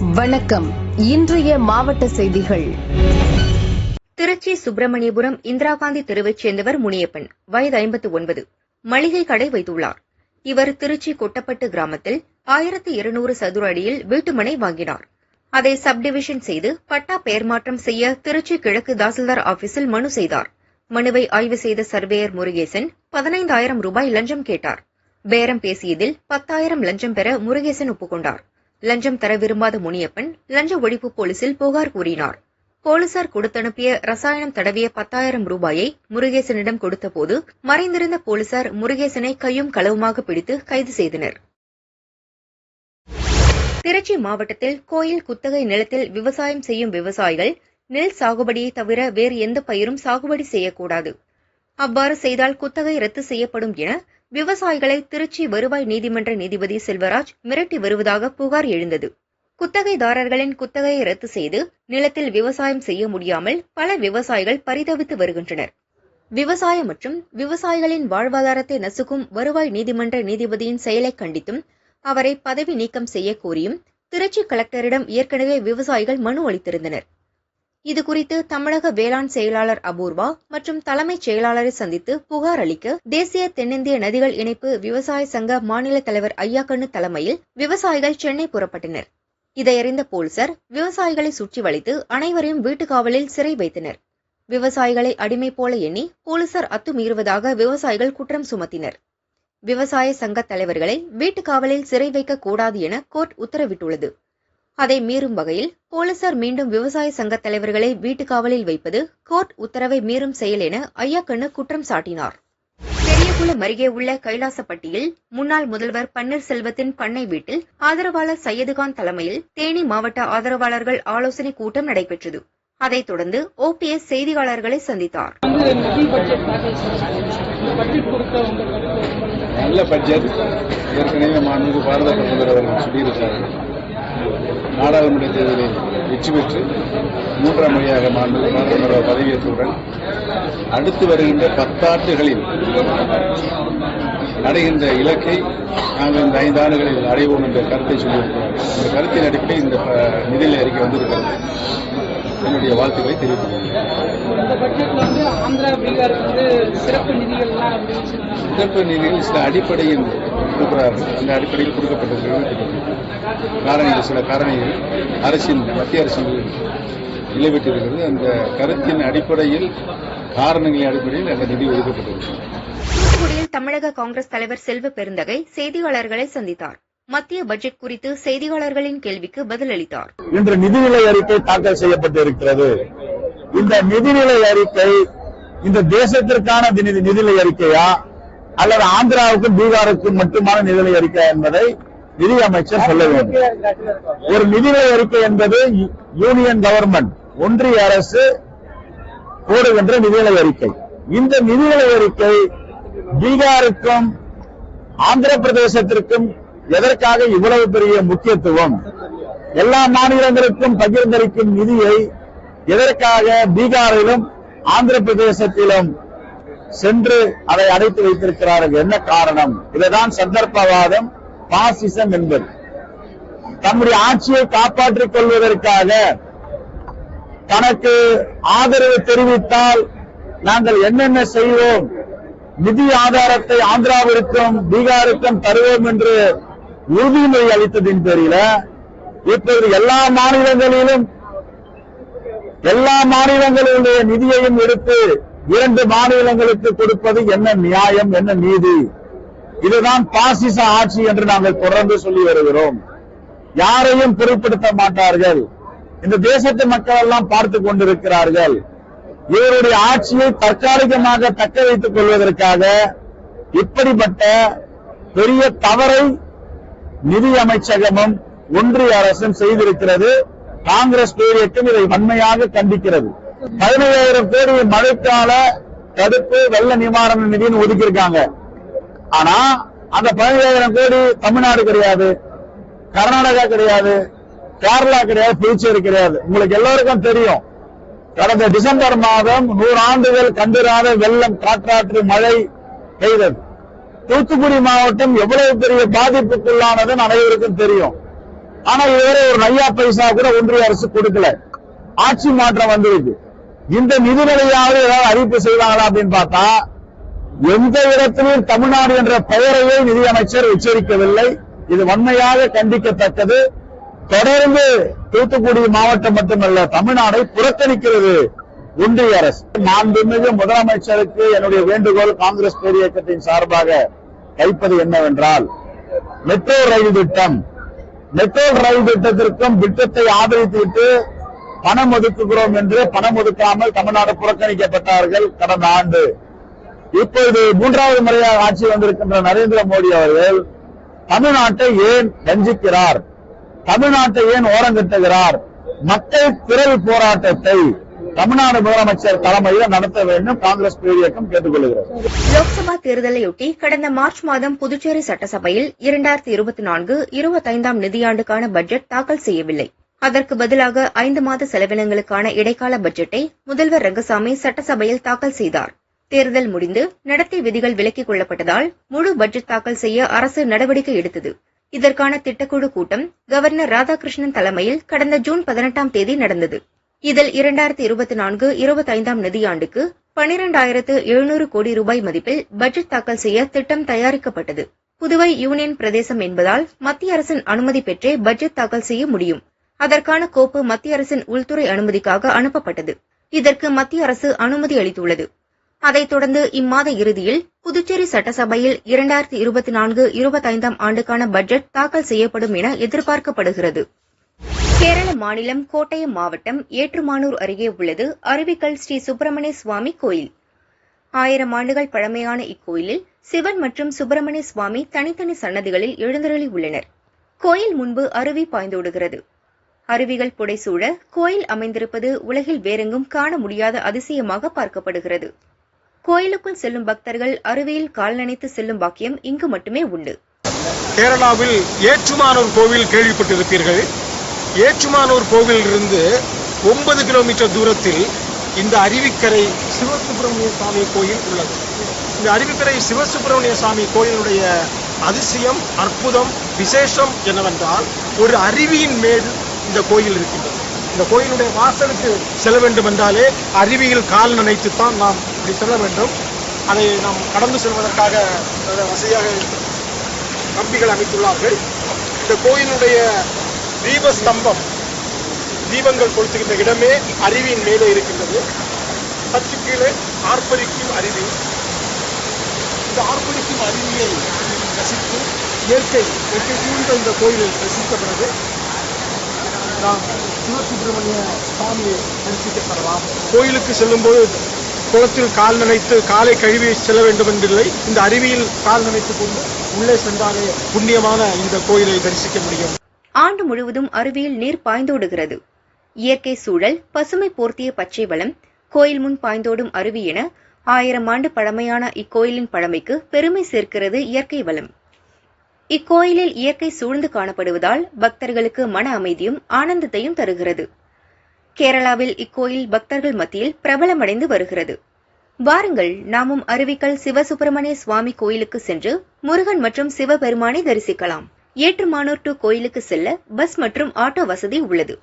வணக்கம். இன்றைய மாவட்ட செய்திகள். திருச்சி சுப்பிரமணியபுரம் இந்திரா காந்தி தெருவைச் சேர்ந்தவர் முனியப்பன். வயது ஐம்பத்து ஒன்பது மளிகை கடை வைத்துள்ளார். இவர் திருச்சி கொட்டப்பட்டு கிராமத்தில் ஆயிரத்து இருநூறு சதுர அடியில் வீட்டுமனை வாங்கினார். அதை சப்டிவிஷன் செய்து பட்டா பெயர் மாற்றம் செய்ய திருச்சி கிழக்கு தாசில்தார் ஆபீஸில் மனு செய்தார். மனுவை ஆய்வு செய்த சர்வேயர் முருகேசன் பதினைந்தாயிரம் ரூபாய் லஞ்சம் கேட்டார். பேரம் பேசியதில் பத்தாயிரம் லஞ்சம் பெற முருகேசன் ஒப்புக்கொண்டார். லஞ்சம் தர விரும்பாத முனியப்பன் லஞ்ச ஒழிப்பு போலீசில் புகார் கூறினார். போலீசார் கொடுத்தனுப்பிய ரசாயனம் தடவிய பத்தாயிரம் ரூபாயை முருகேசனிடம் கொடுத்தபோது மறைந்திருந்த போலீசார் முருகேசனை கையும் களவுமாக பிடித்து கைது செய்தனர். திருச்சி மாவட்டத்தில் கோயில் குத்தகை நிலத்தில் விவசாயம் செய்யும் விவசாயிகள் நெல் சாகுபடியை தவிர வேறு எந்த பயிரும் சாகுபடி செய்யக்கூடாது. அவ்வாறு செய்தால் குத்தகை ரத்து செய்யப்படும் என விவசாயிகளை திருச்சி வருவாய் நீதிமன்ற நீதிபதி செல்வராஜ் மிரட்டி வருவதாக புகார் எழுந்தது. குத்தகைதாரர்களின் குத்தகையை ரத்து செய்து நிலத்தில் விவசாயம் செய்ய முடியாமல் பல விவசாயிகள் பரிதவித்து வருகின்றனர். விவசாயம் மற்றும் விவசாயிகளின் வாழ்வாதாரத்தை நசுக்கும் வருவாய் நீதிமன்ற நீதிபதியின் செயலை கண்டித்தும் அவரை பதவி நீக்கம் செய்ய கோரியும் திருச்சி கலெக்டரிடம் ஏற்கனவே விவசாயிகள் மனு அளித்திருந்தனர். இதுகுறித்து தமிழக வேளாண் செயலாளர் அபூர்வா மற்றும் தலைமைச் செயலாளரை சந்தித்து புகார் அளிக்க தேசிய தென்னிந்திய நதிகள் இணைப்பு விவசாய சங்க மாநில தலைவர் ஐயாக்கண்ணு தலைமையில் விவசாயிகள் சென்னை புறப்பட்டனர். இதையறிந்த போலீசார் விவசாயிகளை சுற்றி வளைத்து அனைவரையும் வீட்டுக்காவலில் சிறை வைத்தனர். விவசாயிகளை அடிமை போல எண்ணி போலீசார் அத்துமீறுவதாக விவசாயிகள் குற்றம் சுமத்தினர். விவசாய சங்க தலைவர்களை வீட்டுக்காவலில் சிறை வைக்க கூடாது என கோர்ட் உத்தரவிட்டுள்ளது. அதை மீறும் வகையில் போலீசார் மீண்டும் விவசாய சங்க தலைவர்களை வீட்டுக்காவலில் வைப்பது கோர்ட் உத்தரவை மீறும் செயல் என ஐயாக்கண்ணு குற்றம் சாட்டினார். பெரியகுளம் அருகே உள்ள கைலாசப்பட்டியில் முன்னாள் முதல்வர் பன்னீர்செல்வத்தின் பண்ணை வீட்டில் ஆதரவாளர் சையதுகான் தலைமையில் தேனி மாவட்ட ஆதரவாளர்கள் ஆலோசனை கூட்டம் நடைபெற்றது. அதைத் தொடர்ந்து ஓபிஎஸ் செய்தியாளர்களை சந்தித்தார். நல்ல பட்ஜெட் ஏற்கனவே மாண்புமிகு பாரத பிரதமர் அவர்கள் சொல்லியிருக்கிறார்கள். நாடாளுமன்ற தேர்தலில் வெற்றி பெற்று மூன்றாம் முறையாக மாண்புமிகு பதவியேற்றவுடன் அடுத்து வருகின்ற பத்தாண்டுகளில் அடைகின்ற இலக்கை நாங்கள் இந்த ஐந்து ஆண்டுகளில் அடைவோம் என்ற கருத்தை சொல்லியிருக்கிறோம். இந்த கருத்தின் அடிப்படையில் இந்த நிதிநிலை அறிக்கை வந்திருக்கிறது. என்னுடைய வாழ்த்துக்களை வந்து சிறப்பு நிதியில் சில அடிப்படையில் கொடுக்கிறார்கள் அந்த அடிப்படையில் கொடுக்கப்பட்டிருக்கிறது காரணிகள் சில காரணிகள் அரசின் மத்திய அரசின் நிலைபெற்றிருக்கிறது. அந்த கருத்தின் அடிப்படையில் காரணங்களின் அடிப்படையில் அந்த நிதி ஒதுக்கப்பட்டிருக்கிறது. தூத்துக்குடியில் தமிழக காங்கிரஸ் தலைவர் செல்வ பெருந்தகை செய்தியாளர்களை சந்தித்தார். மத்திய பட்ஜெட் குறித்து செய்தியாளர்களின் கேள்விக்கு பதிலளித்தார். இன்று நிதிநிலை அறிக்கை தாக்கல் செய்யப்பட்டிருக்கிறது. இந்த நிதிநிலை அறிக்கை இந்த தேசத்திற்கான நிதிநிலை அறிக்கையா? அல்லது ஆந்திராவுக்கும் பீகாருக்கும் மட்டுமான நிதிநிலை அறிக்கை என்பதை நிதி அமைச்சர் சொல்ல வேண்டும். ஒரு நிதிநிலை அறிக்கை என்பது யூனியன் கவர்மெண்ட் ஒன்றிய அரசு போடுகின்ற நிதிநிலை அறிக்கை. இந்த நிதிநிலை அறிக்கை பீகாருக்கும் ஆந்திர பிரதேசத்திற்கும் எதற்காக இவ்வளவு பெரிய முக்கியத்துவம்? எல்லா மாநிலங்களுக்கும் பகிர்ந்தளிக்கும் நிதியை எதற்காக பீகாரிலும் ஆந்திர பிரதேசத்திலும் சென்று அதை அடைத்து வைத்திருக்கிறார்கள்? என்ன காரணம்? இதுதான் சந்தர்ப்பவாதம் பாசிசம் என்பது. தம்முடைய ஆட்சியை காப்பாற்றிக் கொள்வதற்காக தனக்கு ஆதரவு தெரிவித்தால் நாங்கள் என்னென்ன செய்வோம்? நிதி ஆதாரத்தை ஆந்திராவிற்கும் பீகாருக்கும் தருவோம் என்று உறுதிமொழி அளித்ததின் பேரில இப்போது எல்லா மாநிலங்களிலும் எல்லா மாநிலங்களுடைய நிதியையும் எடுத்து இரண்டு மாநிலங்களுக்கு கொடுப்பது என்ன நியாயம் என்ன நீதி? இதுதான் பாசிச ஆட்சி என்று நாங்கள் தொடர்ந்து சொல்லி வருகிறோம். யாரையும் பொருட்படுத்த மாட்டார்கள். இந்த தேசத்து மக்கள் எல்லாம் பார்த்து கொண்டிருக்கிறார்கள். இவருடைய ஆட்சியை தற்காலிகமாக தக்க வைத்துக் கொள்வதற்காக இப்படிப்பட்ட பெரிய தவறை நிதி அமைச்சகமும் ஒன்றிய அரசும் செய்திருக்கிறது. காங்கிரஸ் பேரியக்கம் இதை வன்மையாக கண்டிக்கிறது. பதினையாயிரம் கோடி மழைக்கால தடுப்பு வெள்ள நிவாரண நிதின்னு ஒதுக்கியிருக்காங்க. ஆனா அந்த பதினையாயிரம் கோடி தமிழ்நாடு கிடையாது. கர்நாடகா கிடையாது. கேரளா கிடையாது. புதுச்சேரி கிடையாது. உங்களுக்கு எல்லாருக்கும் தெரியும். கடந்த டிசம்பர் மாதம் நூறு ஆண்டுகள் கண்டிராத வெள்ளம் காற்றாற்று மழை பெய்தது. தூத்துக்குடி மாவட்டம் எவ்வளவு பெரிய பாதிப்புக்குள்ளானது அனைவருக்கும் தெரியும். ஆனா இதுவரை ஒரு நையா பைசா கூட ஒன்றிய அரசு கொடுக்கல. ஆட்சி மாற்றம் வந்திருக்கு இந்த நிதிநிலையாவது ஏதாவது அறிவிப்பு செய்வாங்களா அப்படின்னு பார்த்தா எந்த இடத்திலும் தமிழ்நாடு என்ற பெயரையே நிதியமைச்சர் உச்சரிக்கவில்லை. இது வன்மையாக கண்டிக்கத்தக்கது. தொடர்ந்து தூத்துக்குடி மாவட்டம் மட்டுமல்ல தமிழ்நாடை புறக்கணிக்கிறது ஒன்றிய அரசு. மாண்புமிகு முதலமைச்சருக்கு என்னுடைய வேண்டுகோள் காங்கிரஸ் பேரியக்கத்தின் சார்பாக வைப்பது என்னவென்றால் மெட்ரோ ரயில் திட்டம். மெட்ரோ ரயில் திட்டத்திற்கும் திட்டத்தை ஆதரித்துவிட்டு பணம் ஒதுக்குகிறோம் என்று பணம் ஒதுக்காமல் தமிழ்நாடு புறக்கணிக்கப்பட்டார்கள் கடந்த ஆண்டு. இப்பொழுது மூன்றாவது முறையாக ஆட்சி வந்திருக்கின்ற நரேந்திர மோடி அவர்கள் தமிழ்நாட்டை ஏன் வஞ்சிக்கிறார்? தமிழ்நாட்டை ஏன் ஓரங்கட்டுகிறார் மக்கள் பிறவி போராட்டத்தை தமிழ்நாடு முதலமைச்சர் தலைமையில் நடத்த வேண்டும் காங்கிரஸ் பேரியக்கம் கேட்டுக்கொள்கிறது. லோக்சபா தேர்தலையொட்டி கடந்த மார்ச் மாதம் புதுச்சேரி சட்டசபையில் இரண்டாயிரத்தி இருபத்தி நான்கு இருபத்தைந்தாம் நிதியாண்டுக்கான பட்ஜெட் தாக்கல் செய்யவில்லை. அதற்கு பதிலாக ஐந்து மாத செலவினங்களுக்கான இடைக்கால பட்ஜெட்டை முதல்வர் ரங்கசாமி சட்டசபையில் தாக்கல் செய்தார். தேர்தல் முடிந்து நடத்தை விதிகள் விலக்கிக் கொள்ளப்பட்டதால் முழு பட்ஜெட் தாக்கல் செய்ய அரசு நடவடிக்கை எடுத்தது. இதற்கான திட்டக்குழு கூட்டம் கவர்னர் ராதாகிருஷ்ணன் தலைமையில் கடந்த ஜூன் பதினெட்டாம் தேதி நடந்தது. இதில் இரண்டாயிரத்தி இருபத்தி நான்கு இருபத்தைந்தாம் நிதியாண்டுக்கு பனிரெண்டாயிரத்து எழுநூறு கோடி ரூபாய் மதிப்பில் பட்ஜெட் தாக்கல் செய்ய திட்டம் தயாரிக்கப்பட்டது. புதுவை யூனியன் பிரதேசம் என்பதால் மத்திய அரசின் அனுமதி பெற்றே பட்ஜெட் தாக்கல் செய்ய முடியும். அதற்கான கோப்பு மத்திய அரசின் உள்துறை அனுமதிக்காக அனுப்பப்பட்டது. இதற்கு மத்திய அரசு அனுமதி அளித்துள்ளது. அதைத் தொடர்ந்து இம்மாத இறுதியில் புதுச்சேரி சட்டசபையில் இரண்டாயிரத்தி இருபத்தி நான்கு இருபத்தைந்தாம் ஆண்டுக்கான பட்ஜெட் தாக்கல் செய்யப்படும் என எதிர்பார்க்கப்படுகிறது. கேரள மாநிலம் கோட்டயம் மாவட்டம் ஏற்றுமானூர் அருகே உள்ளது அருவிக்கல் ஸ்ரீ சுப்பிரமணிய சுவாமி கோயில். ஆயிரம் ஆண்டுகள் பழமையான இக்கோயிலில் சிவன் மற்றும் சுப்பிரமணிய சுவாமி தனித்தனி சன்னதிகளில் எழுந்தருளி உள்ளனர். கோயில் முன்பு அருவி பாய்ந்தோடுகிறது அருவிகள் புடைசூழ கோயில் அமைந்திருப்பது உலகில் வேறெங்கும் காண முடியாத அதிசயமாக பார்க்கப்படுகிறது. கோயிலுக்குள் செல்லும் பக்தர்கள் அருவியில் கால் நனைத்து செல்லும் பாக்கியம் இங்கு மட்டுமே உண்டு. கேரளாவில் ஏற்றுமானூர் கோவில் கேள்விப்பட்டிருப்பீர்கள். ஏற்றுமானூர் கோவிலிருந்து ஒன்பது கிலோமீட்டர் தூரத்தில் இந்த அருவிக்கரை சிவசுப்பிரமணிய சுவாமி கோயில் உள்ளது. இந்த அருவிக்கரை சிவசுப்பிரமணிய சுவாமி கோயிலுடைய அதிசயம் அற்புதம் விசேஷம் என்னவென்றால் ஒரு அருவியின் மேல் இந்த கோயில் இருக்கின்றது. இந்த கோயிலுடைய வாசலுக்கு செல்ல வேண்டும் என்றாலே அருவியில் கால் நனைத்துத்தான் நாம் இப்படி செல்ல வேண்டும். அதை நாம் கடந்து செல்வதற்காக வசதியாக கம்பிகள் அமைத்துள்ளார்கள். இந்த கோயிலுடைய தீபஸ்தம்பம் தீபங்கள் கொளுத்துகின்ற இடமே அருவியின் மேலே இருக்கின்றது. சற்று கீழே ஆர்ப்பரிக்கும் அருவி. இந்த ஆர்ப்பரிக்கும் அருவியை ரசித்து இயற்கை இயற்கை சூழ்ந்த இந்த கோயிலில் ரசிக்கப்படுது நாம் சிவசுப்பிரமணிய சுவாமியை தரிசிக்கப்படலாம் கோயிலுக்கு செல்லும்போது குளத்தில் கால் நினைத்து காலை கழுவி செல்ல வேண்டும் என்றில்லை இந்த அருவியில் கால் நினைத்துக் கொண்டு உள்ளே சென்றாலே புண்ணியமான இந்த கோயிலை தரிசிக்க முடியும். ஆண்டு முழுவதும் அருவியில் நீர் பாய்ந்தோடுகிறது. இயற்கை சூழல் பசுமை போர்த்திய பச்சை வளம் கோயில் முன் பாய்ந்தோடும் அருவி என ஆயிரம் ஆண்டு பழமையான இக்கோயிலின் பழமைக்கு பெருமை சேர்க்கிறது இயற்கை வளம். இக்கோயிலில் இயற்கை சூழ்ந்து காணப்படுவதால் பக்தர்களுக்கு மன அமைதியும் ஆனந்தத்தையும் தருகிறது. கேரளாவில் இக்கோயில் பக்தர்கள் மத்தியில் பிரபலமடைந்து வருகிறது. வாருங்கள் நாமும் அருவிக்கல் சிவசுப்பிரமணிய சுவாமி கோயிலுக்கு சென்று முருகன் மற்றும் சிவபெருமானை தரிசிக்கலாம். ஏற்றுமானூர் டு கோயிலுக்கு செல்ல பஸ் மற்றும் ஆட்டோ வசதி உள்ளது.